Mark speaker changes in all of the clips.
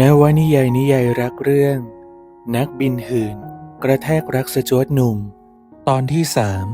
Speaker 1: นวนิยายนิยายรักเรื่อง นักบินหื่น กระแทกรักสจวตหนุ่ม ตอนที่สาม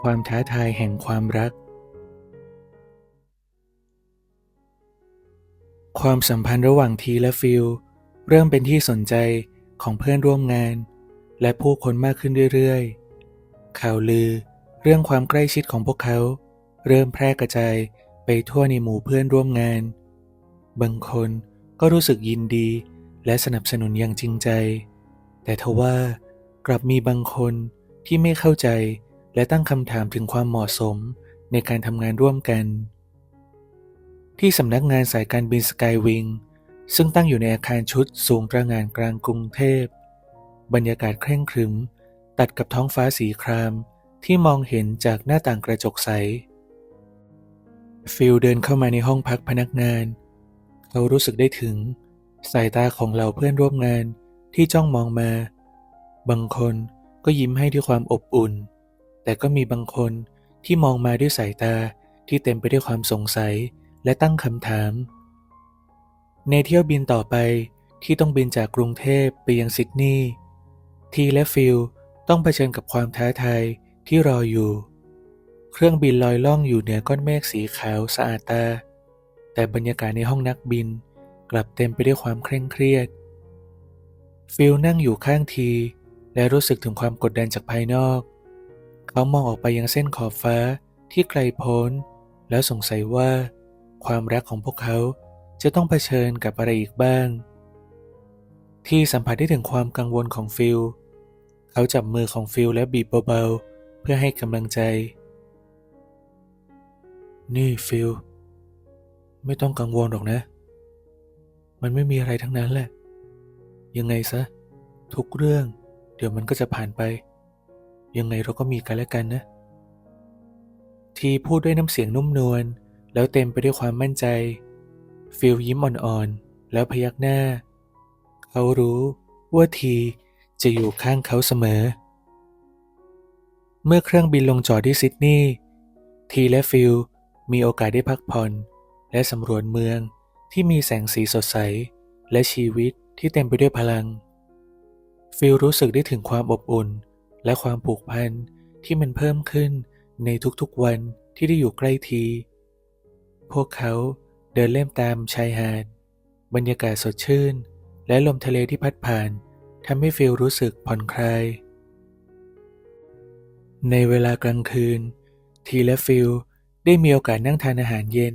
Speaker 1: ความท้าทายแห่งความรัก ความสัมพันธ์ระหว่างทีและฟิลเริ่มเป็นที่สนใจของเพื่อนร่วมงาน และผู้คนมากขึ้นเรื่อยๆ ข่าวลือ เรื่องความใกล้ชิดของพวกเขา เริ่มแพร่กระจายไปทั่วในหมู่เพื่อนร่วมงาน บางคน ก็รู้สึกยินดีและสนับสนุนอย่างจริงใจ แต่ทว่ากลับมีบางคนที่ไม่เข้าใจและตั้งคำถามถึงความเหมาะสมในการทำงานร่วมกัน ที่สำนักงานสายการบินสกายวิงซึ่งตั้งอยู่ในอาคารชุดสูงตระหง่านกลางกรุงเทพ บรรยากาศเคร่งครึม ตัดกับท้องฟ้าสีครามที่มองเห็นจากหน้าต่างกระจกใส ฟิลเดินเข้ามาในห้องพักพนักงาน เขารู้สึกได้ถึง สายตาของเหล่าเพื่อนร่วมงานที่จ้องมองมา บางคนก็ยิ้มให้ด้วยความอบอุ่น แต่ก็มีบางคนที่มองมาด้วยสายตาที่เต็มไปด้วยความสงสัยและตั้งคำถาม ในเที่ยวบินต่อไปที่ต้องบินจากกรุงเทพไปยังซิดนีย์ทีและฟิลต้องเผชิญกับความท้าทายที่รออยู่ เครื่องบินลอยล่องอยู่เหนือก้อนเมฆสีขาวสะอาดตา แต่บรรยากาศในห้องนักบินกลับเต็มไปด้วยความเคร่งเครียด ฟิลนั่งอยู่ข้างที และรู้สึกถึงความกดดันจากภายนอก เขามองออกไปยังเส้นขอบฟ้าที่ไกลโพ้น แล้วสงสัยว่า ความรักของพวกเขาจะต้องเผชิญกับอะไรอีกบ้าง ที่สัมผัสได้ถึงความกังวลของฟิล เขาจับมือของฟิลและบีบเบาๆเพื่อให้กำลังใจ นี่ฟิล ไม่ต้องกังวลหรอกนะ มันไม่มีอะไรทั้งนั้นแหละ ยังไงซะ ทุกเรื่อง เดี๋ยวมันก็จะผ่านไป ยังไงเราก็มีกันและกันนะ ทีพูดด้วยน้ำเสียงนุ่มนวลแล้วเต็มไปด้วยความมั่นใจ ฟิลยิ้มอ่อนๆ แล้วพยักหน้า เขารู้ว่าทีจะอยู่ข้างเขาเสมอ เมื่อเครื่องบินลงจอดที่ซิดนีย์ทีและฟิลมีโอกาสได้พักผ่อน และสำรวจเมืองที่มีแสงสีสดใส และชีวิตที่เต็มไปด้วยพลัง ฟิลรู้สึกได้ถึงความอบอุ่น และความผูกพันที่มันเพิ่มขึ้นในทุกๆวันที่ได้อยู่ใกล้ที พวกเขาเดินเล่นตามชายหาด บรรยากาศสดชื่น และลมทะเลที่พัดผ่านทำให้ฟิลรู้สึกผ่อนคลาย ในเวลากลางคืน ทีและฟิลได้มีโอกาสนั่งทานอาหารเย็น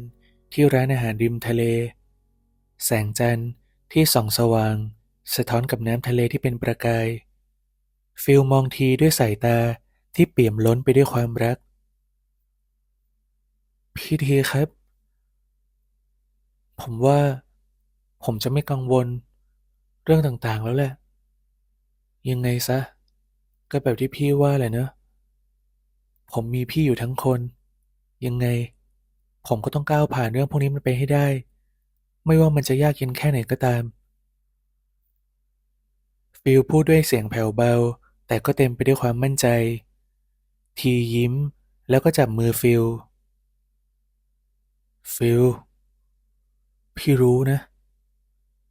Speaker 1: ที่ร้านอาหารริมทะเล แสงจันทร์ที่ส่องสว่าง สะท้อนกับน้ำทะเลที่เป็นประกาย ฟิลมองทีด้วยสายตาที่เปี่ยมล้นไปด้วยความรัก พี่ทีครับ ผมว่าผมจะไม่กังวล เรื่องต่างๆแล้วแหละ ยังไงซะ ก็แบบที่พี่ว่าแหละเนอะผมมีพี่อยู่ทั้งคน ยังไง ผมก็ต้องก้าวผ่านเรื่องพวกนี้มันไปให้ได้ ไม่ว่ามันจะยากเย็นแค่ไหนก็ตาม ฟิลพูดด้วยเสียงแผ่วเบา แต่ก็เต็มไปด้วยความมั่นใจ ทียิ้มแล้วก็จับมือฟิล ฟิล พี่รู้นะ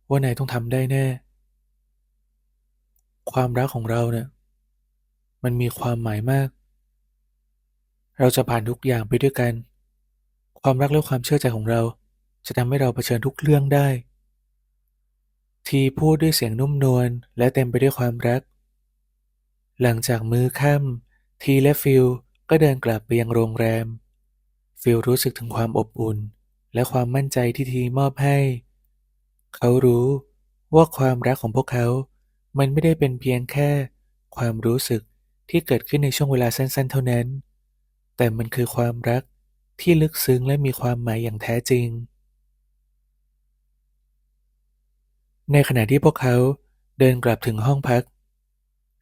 Speaker 1: ว่านายต้องทำได้แน่ ความรักของเราเนี่ยมันมีความหมายมาก เราจะผ่านทุกอย่างไปด้วยกัน ความรักและความเชื่อใจของเรา จะทำให้เราเผชิญทุกเรื่องได้ ทีพูดด้วยเสียงนุ่มนวลและเต็มไปด้วยความรัก หลังจากมื้อค่ำทีและฟิลก็เดินกลับไปยังโรงแรม ฟิลรู้สึกถึงความอบอุ่น และความมั่นใจที่ทีมอบให้ เขารู้ว่าความรักของพวกเขา มันไม่ได้เป็นเพียงแค่ ความรู้สึกที่เกิดขึ้นในช่วงเวลาสั้นๆ เท่านั้น แต่มันคือความรัก ที่ลึกซึ้งและมีความหมายอย่างแท้จริง ในขณะที่พวกเขาเดินกลับถึงห้องพัก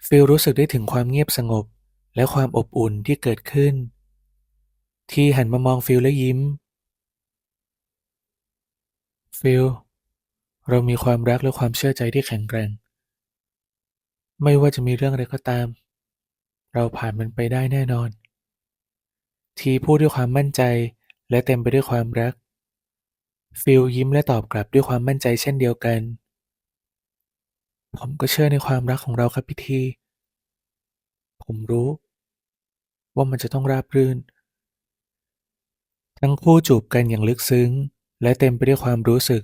Speaker 1: ฟิลรู้สึกได้ถึงความเงียบสงบและความอบอุ่นที่เกิดขึ้น ทีหันมามองฟิลและยิ้ม ฟิล เรามีความรักและความเชื่อใจที่แข็งแกร่ง ไม่ว่าจะมีเรื่องอะไรก็ตาม เราผ่านมันไปได้แน่นอน ทีพูดด้วยความมั่นใจและเต็มไปด้วยความรัก ฟิลยิ้มและตอบกลับด้วยความมั่นใจเช่นเดียวกัน ผมก็เชื่อในความรักของเราครับพี่ที ผมรู้ ว่ามันจะต้องราบรื่น ทั้งคู่จูบกันอย่างลึกซึ้ง และเต็มไปด้วยความรู้สึก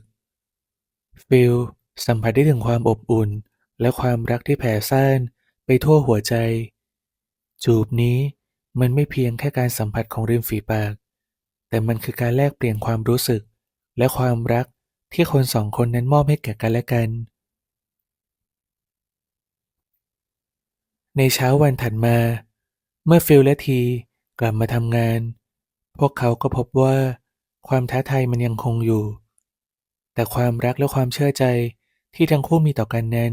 Speaker 1: ฟิลสัมผัสได้ถึงความอบอุ่น และความรักที่แผ่ซ่านไปทั่วหัวใจ จูบนี้ มันไม่เพียงแค่การสัมผัสของริมฝีปาก แต่มันคือการแลกเปลี่ยนความรู้สึก และความรักที่คนสองคนนั้นมอบให้แก่กันและกัน ในเช้าวันถัดมา เมื่อฟิลและทีกลับมาทำงาน พวกเขาก็พบว่าความท้าทายมันยังคงอยู่ แต่ความรักและความเชื่อใจที่ทั้งคู่มีต่อกันนั้น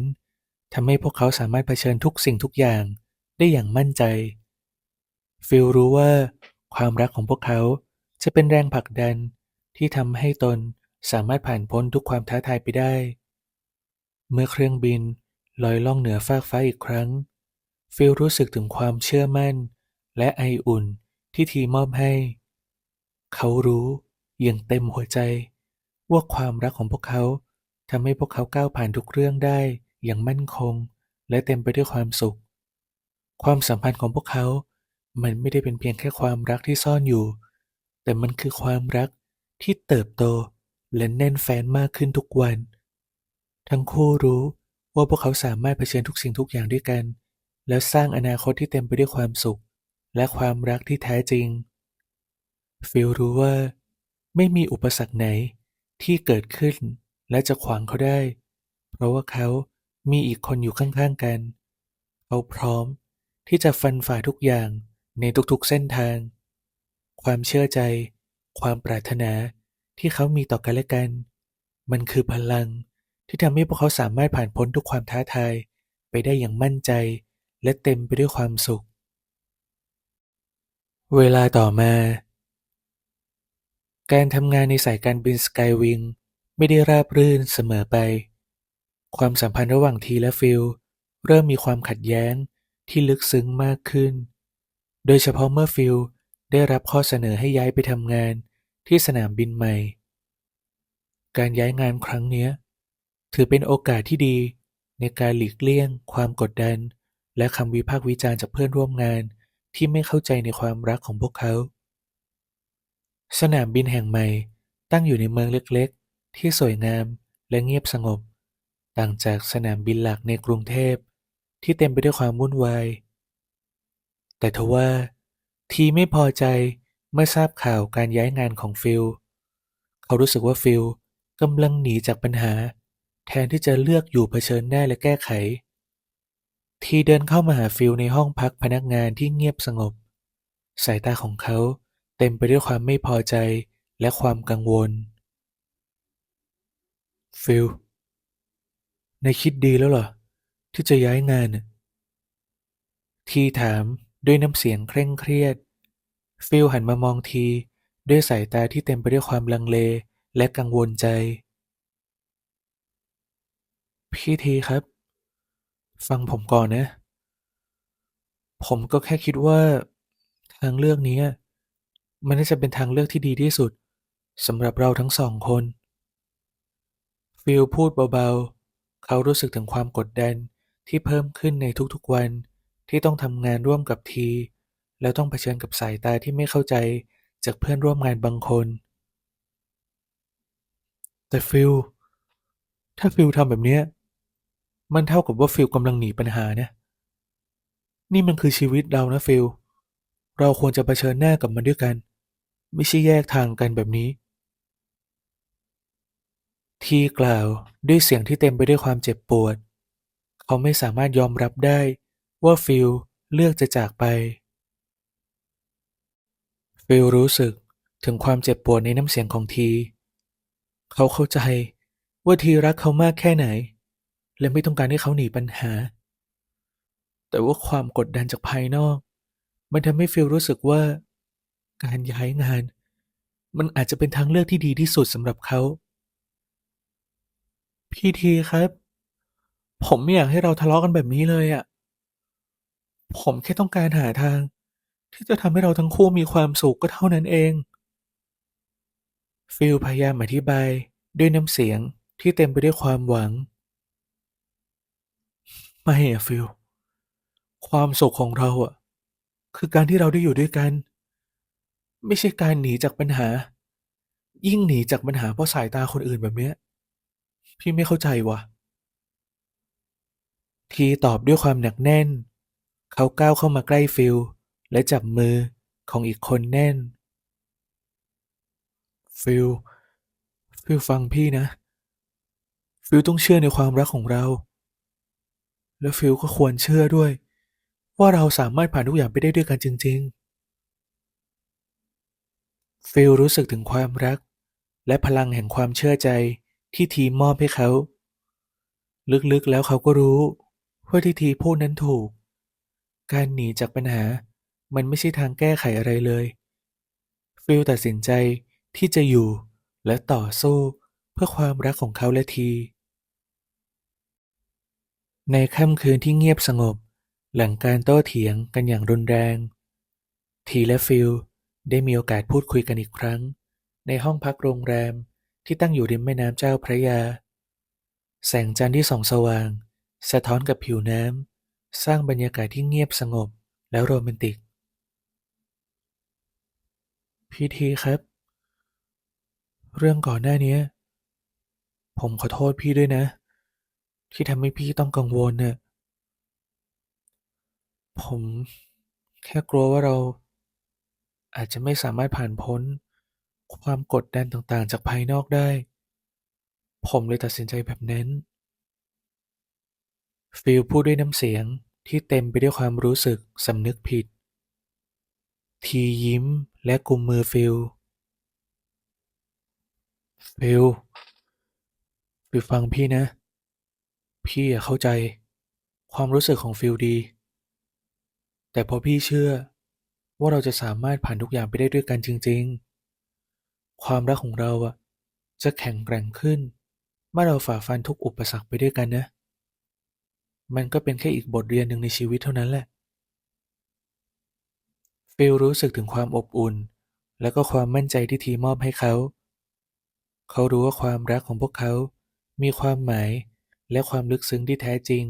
Speaker 1: ทำให้พวกเขาสามารถเผชิญทุกสิ่งทุกอย่างได้อย่างมั่นใจ ฟิลรู้ว่าความรักของพวกเขาจะเป็นแรงผลักดันที่ทำให้ตนสามารถผ่านพ้นทุกความท้าทายไปได้ เมื่อเครื่องบินลอยล่องเหนือฟากฟ้าอีกครั้ง ฟิลรู้สึกถึงความเชื่อมั่น และไออุ่นที่ทีมอบให้ เขารู้อย่างเต็มหัวใจ ว่าความรักของพวกเขาทำให้พวกเขาก้าวผ่านทุกเรื่องได้อย่างมั่นคง และเต็มไปด้วยความสุข ความสัมพันธ์ของพวกเขา มันไม่ได้เป็นเพียงแค่ความรักที่ซ่อนอยู่ แต่มันคือความรักที่เติบโตและแน่นแฟ้นมากขึ้นทุกวัน ทั้งคู่รู้ว่าพวกเขาสามารถเผชิญทุกสิ่งทุกอย่างด้วยกัน แล้วสร้างอนาคตที่เต็มไปด้วยความสุข และความรักที่แท้จริง ฟิลรู้ว่า ไม่มีอุปสรรคไหนที่เกิดขึ้น และจะขวางเขาได้ เพราะว่าเขามีอีกคนอยู่ข้างๆกัน เขาพร้อมที่จะฟันฝ่าทุกอย่าง ในทุกๆเส้นทาง ความเชื่อใจ ความปรารถนาที่เขามีต่อกันและกัน มันคือพลังที่ทำให้พวกเขาสามารถผ่านพ้นทุกความท้าทายไปได้อย่างมั่นใจ และเต็มไปด้วยความสุข เวลาต่อมา การทำงานในสายการบินสกายวิงไม่ได้ราบรื่นเสมอไป ความสัมพันธ์ระหว่างทีและฟิลเริ่มมีความขัดแย้งที่ลึกซึ้งมากขึ้น โดยเฉพาะเมื่อฟิลได้รับข้อเสนอให้ย้ายไปทำงานที่สนามบินใหม่ การย้ายงานครั้งนี้ถือเป็นโอกาสที่ดีในการหลีกเลี่ยง ความกดดัน และคำวิพากษ์วิจารณ์จากเพื่อนร่วมงานที่ไม่เข้าใจในความรักของพวกเขา สนามบินแห่งใหม่ตั้งอยู่ในเมืองเล็กๆ ที่สวยงามและเงียบสงบ ต่างจากสนามบินหลักในกรุงเทพที่เต็มไปด้วยความวุ่นวาย แต่ทว่าทีไม่พอใจเมื่อทราบข่าวการย้ายงานของฟิล เขารู้สึกว่าฟิลกำลังหนีจากปัญหา แทนที่จะเลือกอยู่เผชิญหน้าและแก้ไข ทีเดินเข้ามาหาฟิลในห้องพักพนักงานที่เงียบสงบ สายตาของเขาเต็มไปด้วยความไม่พอใจและความกังวล ฟิลในคิดดีแล้วเหรอ ที่จะย้ายงาน ทีถาม ด้วยน้ำเสียงเคร่งเครียด ฟิลหันมามองที ด้วยสายตาที่เต็มไปด้วยความลังเลและกังวลใจ พี่ทีครับ ฟังผมก่อนนะ ผมก็แค่คิดว่า ทางเลือกนี้ มันน่าจะเป็นทางเลือกที่ดีที่สุดสำหรับเราทั้งสองคน ฟิลพูดเบาๆ เขารู้สึกถึงความกดดันที่เพิ่มขึ้นในทุกๆวัน ที่ต้องทำงานร่วมกับที แล้วต้องเผชิญกับสายตาที่ไม่เข้าใจจากเพื่อนร่วมงานบางคน แต่ฟิลถ้าฟิลทำแบบเนี้ยมันเท่ากับว่าฟิลกำลังหนีปัญหานะนี่มันคือชีวิตเรานะฟิลเราควรจะเผชิญหน้ากับมันด้วยกัน ไม่ใช่แยกทางกันแบบนี้ ทีกล่าวด้วยเสียงที่เต็มไปด้วยความเจ็บปวด เขาไม่สามารถยอมรับได้ ว่าฟิลเลือกจะจากไป ฟิลรู้สึกถึงความเจ็บปวดในน้ำเสียงของที เขาเข้าใจว่าทีรักเขามากแค่ไหน และไม่ต้องการให้เขาหนีปัญหา แต่ว่าความกดดันจากภายนอก มันทำให้ฟิลรู้สึกว่า การย้ายงาน มันอาจจะเป็นทางเลือกที่ดีที่สุดสำหรับเขา พี่ทีครับ ผมไม่อยากให้เราทะเลาะกันแบบนี้เลยอะ ผมแค่ต้องการหาทาง ที่จะทำให้เราทั้งคู่มีความสุขก็เท่านั้นเอง ฟิลพยายามอธิบายด้วยน้ำเสียงที่เต็มไปด้วยความหวัง ไม่อะฟิลความสุขของเราอะคือการที่เราได้อยู่ด้วยกัน ไม่ใช่การหนีจากปัญหา ยิ่งหนีจากปัญหาเพราะสายตาคนอื่นแบบเนี้ย พี่ไม่เข้าใจวะทีตอบด้วยความหนักแน่น เขาก้าวเข้ามาใกล้ฟิลและจับมือของอีกคนแน่น ฟิลฟิลฟังพี่นะ ฟิลต้องเชื่อในความรักของเรา และฟิลก็ควรเชื่อด้วย ว่าเราสามารถผ่านทุกอย่างไปได้ด้วยกันจริง ๆ ฟิลรู้สึกถึงความรัก และพลังแห่งความเชื่อใจที่ทีมอบให้เขา ลึกๆแล้วเขาก็รู้ว่าที่ทีพูดนั้นถูก การหนีจากปัญหามันไม่ใช่ทางแก้ไขอะไรเลย ฟิลตัดสินใจที่จะอยู่และต่อสู้เพื่อความรักของเขาและที ในค่ำคืนที่เงียบสงบ หลังการโต้เถียงกันอย่างรุนแรง ทีและฟิลได้มีโอกาสพูดคุยกันอีกครั้ง ในห้องพักโรงแรมที่ตั้งอยู่ริมแม่น้ำเจ้าพระยา แสงจันทร์ที่ส่องสว่าง สะท้อนกับผิวน้ำ สร้างบรรยากาศที่เงียบสงบและโรแมนติก พี่ทีครับ เรื่องก่อนหน้านี้ ผมขอโทษพี่ด้วยนะ ที่ทำให้พี่ต้องกังวลเน่ะผมแค่กลัวว่าเราอาจจะไม่สามารถผ่านพ้น ความกดดันต่างๆ จากภายนอกได้ ผมเลยตัดสินใจแบบนั้น ฟิลพูดด้วยน้ำเสียง ที่เต็มไปด้วยความรู้สึกสำนึกผิด ทียิ้มและกุมมือฟิล ฟิล ฟิลฟังพี่นะ พี่อะเข้าใจ ความรู้สึกของฟิลดี แต่พอพี่เชื่อ ว่าเราจะสามารถผ่านทุกอย่างไปได้ด้วยกันจริง ๆ ความรักของเราอะจะแข็งแกร่งขึ้นเมื่อเราฝ่าฟันทุกอุปสรรคไปด้วยกันนะ มันก็เป็นแค่อีกบทเรียนหนึ่งในชีวิตเท่านั้นแหละ ฟิลรู้สึกถึงความอบอุ่น และก็ความมั่นใจที่ทีมอบให้เขา เขารู้ว่าความรักของพวกเขา มีความหมายและความลึกซึ้งที่แท้จริง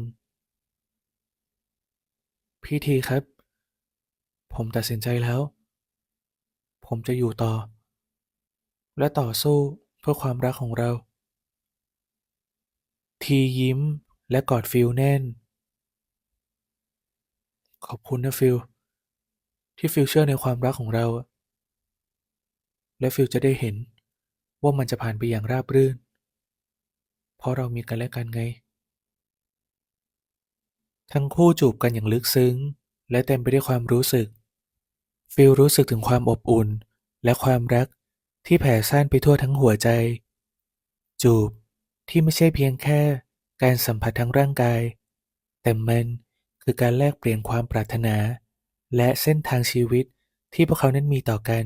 Speaker 1: พี่ทีครับ ผมตัดสินใจแล้ว ผมจะอยู่ต่อ และต่อสู้เพื่อความรักของเรา ทียิ้ม และกอดฟิลแน่น ขอบคุณนะฟิลที่ฟิลเชื่อในความรักของเรา และฟิลจะได้เห็นว่ามันจะผ่านไปอย่างราบรื่น เพราะเรามีกันและกันไง ทั้งคู่จูบกันอย่างลึกซึ้ง และเต็มไปด้วยความรู้สึก ฟิลรู้สึกถึงความอบอุ่นและความรักที่แผ่ซ่านไปทั่วทั้งหัวใจ จูบที่ไม่ใช่เพียงแค่ การสัมผัสทางร่างกาย แต่มันคือการแลกเปลี่ยนความปรารถนา และเส้นทางชีวิตที่พวกเขานั้นมีต่อกัน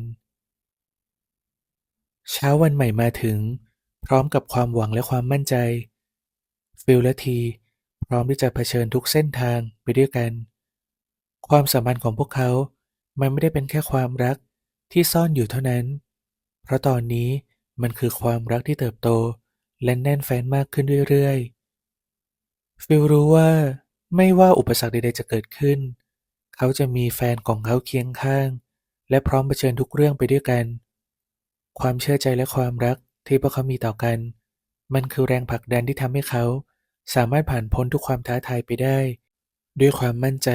Speaker 1: เช้าวันใหม่มาถึง พร้อมกับความหวังและความมั่นใจ ฟิลและทีพร้อมที่จะเผชิญทุกเส้นทางไปด้วยกัน ความสัมพันธ์ของพวกเขา มันไม่ได้เป็นแค่ความรักที่ซ่อนอยู่เท่านั้น เพราะตอนนี้มันคือความรักที่เติบโตและแน่นแฟ้นมากขึ้นเรื่อยๆ ฟิลรู้ว่าไม่ว่าอุปสรรคใดๆจะเกิดขึ้น เขาจะมีแฟนของเขาเคียงข้าง และพร้อมเผชิญทุกเรื่องไปด้วยกัน ความเชื่อใจและความรักที่พวกเขามีต่อกัน มันคือแรงผลักดันที่ทำให้เขา สามารถผ่านพ้นทุกความท้าทายไปได้ ด้วยความมั่นใจ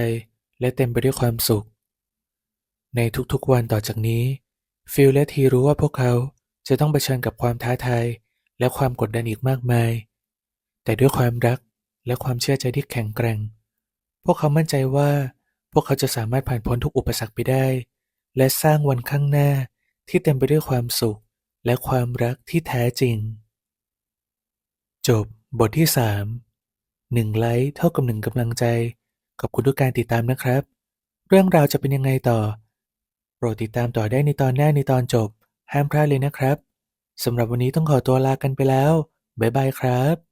Speaker 1: และเต็มไปด้วยความสุข ในทุกๆวันต่อจากนี้ ฟิลและทีรู้ว่าพวกเขาจะต้องเผชิญกับความท้าทายและความกดดันอีกมากมาย แต่ด้วยความรัก และความเชื่อใจที่แข็งแกร่ง พวกเขามั่นใจว่า พวกเขาจะสามารถผ่านพ้นทุกอุปสรรคไปได้ และสร้างวันข้างหน้าที่เต็มไปด้วยความสุข และความรักที่แท้จริง จบบทที่3หนึ่งไลค์เท่ากับหนึ่งกำลังใจ ขอบคุณทุกการติดตามนะครับ เรื่องราวจะเป็นยังไงต่อ โปรดติดตามต่อได้ในตอนหน้าในตอนจบ ห้ามพลาดเลยนะครับสำหรับวันนี้ต้องขอตัวลากันไปแล้ว บ๊ายบายครับ